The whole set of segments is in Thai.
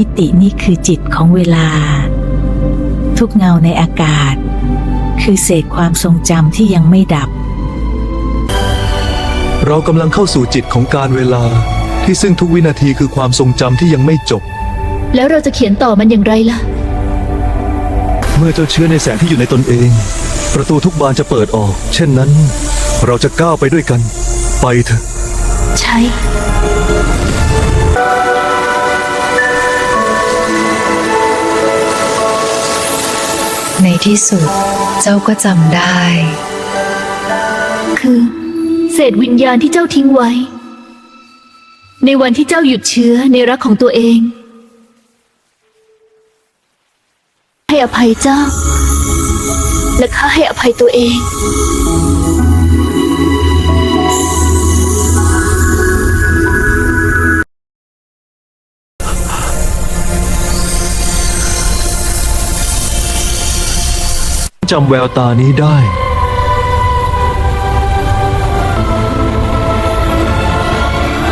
มิตินี่คือจิตของเวลา ทุกเงาในอากาศ คือเศษความทรงจำที่ยังไม่ดับ เรากำลังเข้าสู่จิตของการเวลา ที่ซึ่งทุกวินาทีคือความทรงจำที่ยังไม่จบ แล้วเราจะเขียนต่อมันอย่างไรล่ะ เมื่อเจ้าเชื้อในแสงที่อยู่ในตนเอง ประตูทุกบานจะเปิดออก เช่นนั้น เราจะก้าวไปด้วยกัน ไปเถอะ ใช่ ที่สุด เจ้าก็จำได้ คือ เศษวิญญาณที่เจ้าทิ้งไว้ ในวันที่เจ้าหยุดเชื้อในรักของตัวเอง ให้อภัยเจ้า และข้าให้อภัยตัวเอง จำแววตานี้ได้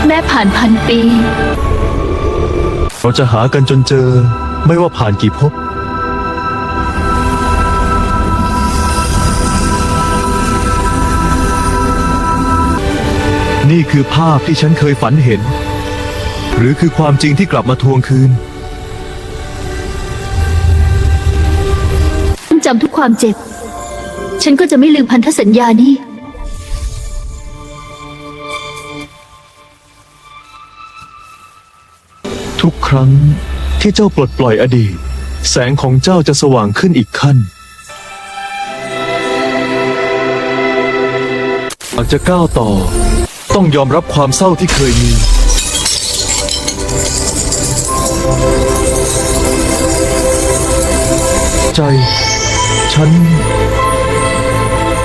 แม่ผ่านพันปี เราจะหากันจนเจอ ไม่ว่าผ่านกี่ภพนี่คือภาพที่ฉันเคยฝันเห็น หรือคือความจริงที่กลับมาทวงคืน จำทุกความเจ็บ ฉันก็จะไม่ลืมพันธสัญญานี้ ทุกครั้งที่เจ้าปลดปล่อยอดีต แสงของเจ้าจะสว่างขึ้นอีกขั้นหากจะก้าวต่อ ต้องยอมรับความเศร้าที่เคยมีใจ ฉัน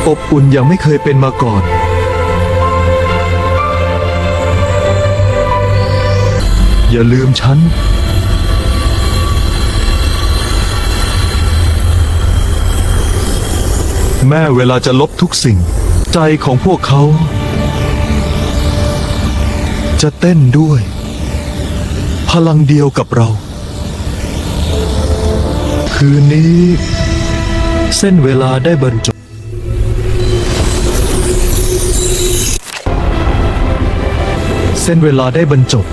อบอุ่นอย่างไม่เคยเป็นมาก่อน อย่าลืมฉัน แม่เวลาจะลบทุกสิ่ง ใจของพวกเขา จะเต้นด้วย พลังเดียวกับเรา คืนนี้ เส้นเวลาได้บรรจบเส้นเวลาได้บรรจบ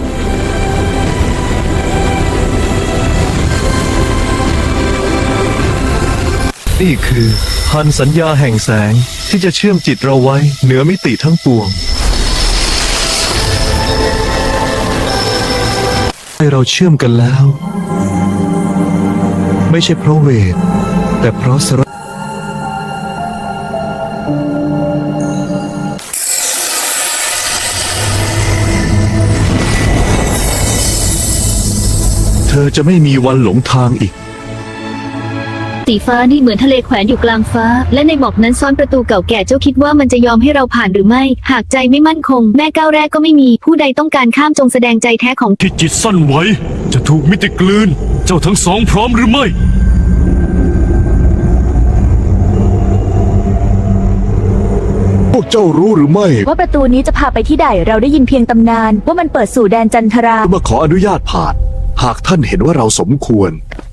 นี่คือพันสัญญาแห่งแสงที่จะเชื่อมจิตเราไว้เหนือมิติทั้งปวง ให้เราเชื่อมกันแล้ว ไม่ใช่เพราะเวท แต่เพราะสระเธอจะไม่มีวันหลงทางอีก สีฟ้านี่เหมือนทะเลแขวนอยู่กลางฟ้า และในหมอกนั้นซ่อนประตูเก่าแก่เจ้าคิดว่ามันจะยอมให้เราผ่านหรือไม่ หากใจไม่มั่นคง แม่ก้าวแรกก็ไม่มีผู้ใดต้องการข้ามจงแสดงใจแท้ของ ที่จิตสั้นไว้ จะถูกมิติกลืน เจ้าทั้งสองพร้อมหรือไม่ วกเจ้ารู้หรือไม่ ว่าประตูนี้จะพาไปที่ใดเราได้ยินเพียงตำนาน ว่ามันเปิดสู่แดนจันทรา มาขออนุญาตผ่าน หากท่านเห็นว่าเราสมควร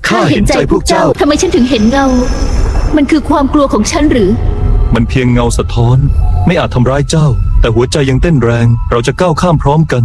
ข้าเห็นใจพวกเจ้า ทำไมฉันถึงเห็นเงา มันคือความกลัวของฉันหรือ มันเพียงเงาสะท้อน ไม่อาจทำร้ายเจ้า แต่หัวใจยังเต้นแรง เราจะก้าวข้ามพร้อมกัน